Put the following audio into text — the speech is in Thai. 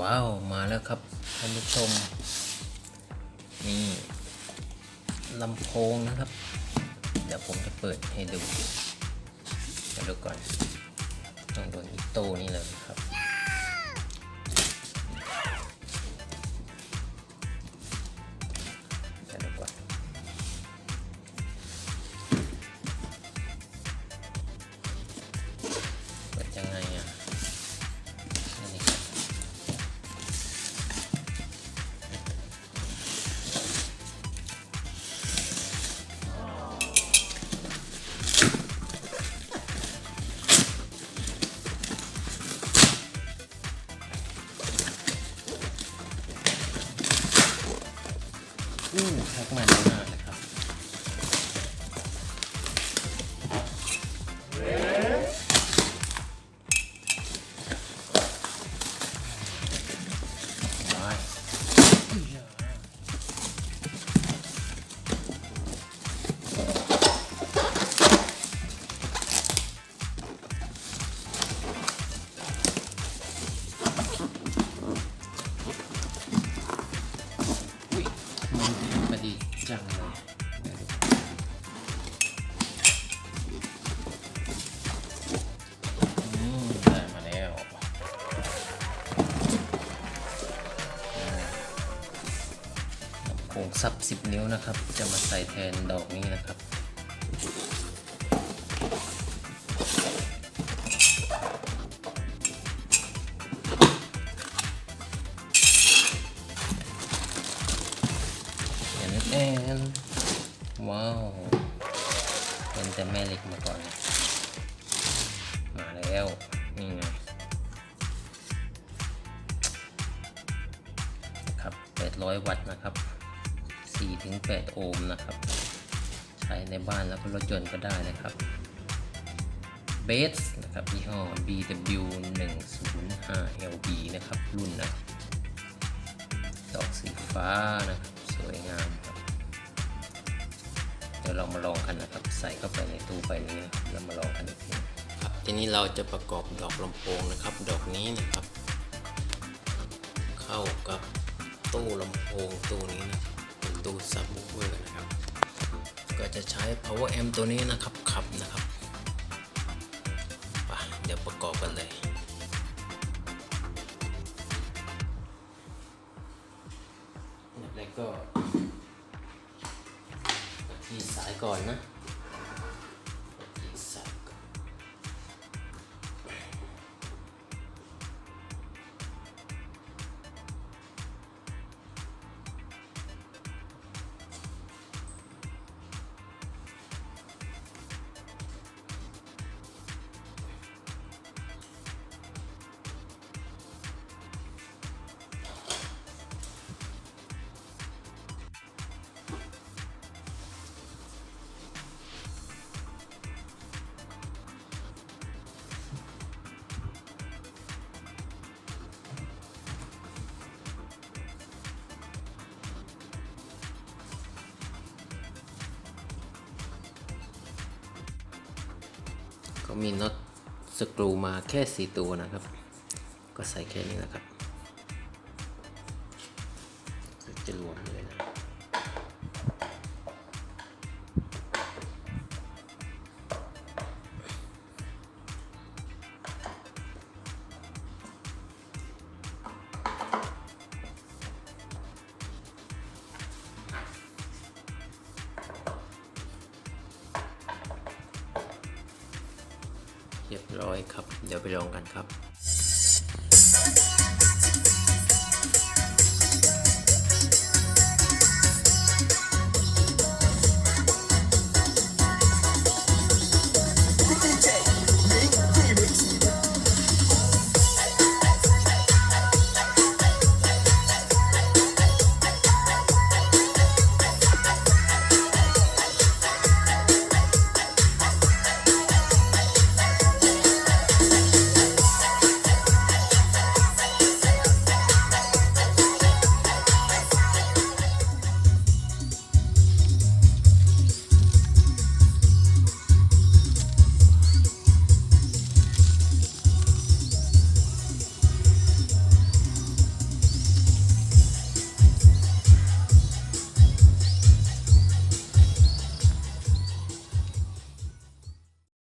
ว้าวมาแล้วครับท่านผู้ชม นี่ลำโพงนะครับ เดี๋ยวผมจะเปิดให้ดูเดี๋ยวดูก่อน ต้องโดนอิโต้นี่เลยครับ อู้แพ็กมันมาก งซับ 10 นิ้วนะครับ จะมาใส่แทนดอกนี้นะครับเห็นแอนว้าว เป็นแต่แม่เหล็กมาก่อน มาแล้ว นี่ไงนะครับ800 วัตต์นะครับ 4-8 โอห์มนะครับ ใช้ในบ้านแล้วก็รถยนต์ก็ได้นะครับเบสนะครับยี่ห้อ BW 105 LB นะครับ รุ่นนะดอกสีฟ้านะครับสวยงามครับ เดี๋ยวเรามาลองกันนะครับ ใส่เข้าไปในตู้ไปนี้นะครับแล้วมาลองกันอีกทีครับทีนี้เราจะประกอบดอกลำโพงนะครับ ดอกนี้นะครับ เข้ากับตู้ลำโพงตู้นี้นะครับ ตู้ซับวูเวอร์นะครับ ก็จะใช้ power amp ตัวนี้นะครับขับนะครับไปเดี๋ยวประกอบกันเลยอันดับแรกก็ที่สายก่อนนะ็มีน็อตสกรูมาแค่ 4 ตัวนะครับ ก็ใส่แค่นี้นะครับจะรวมเลย เรียบร้อยครับ เดี๋ยวไปลองกันครับ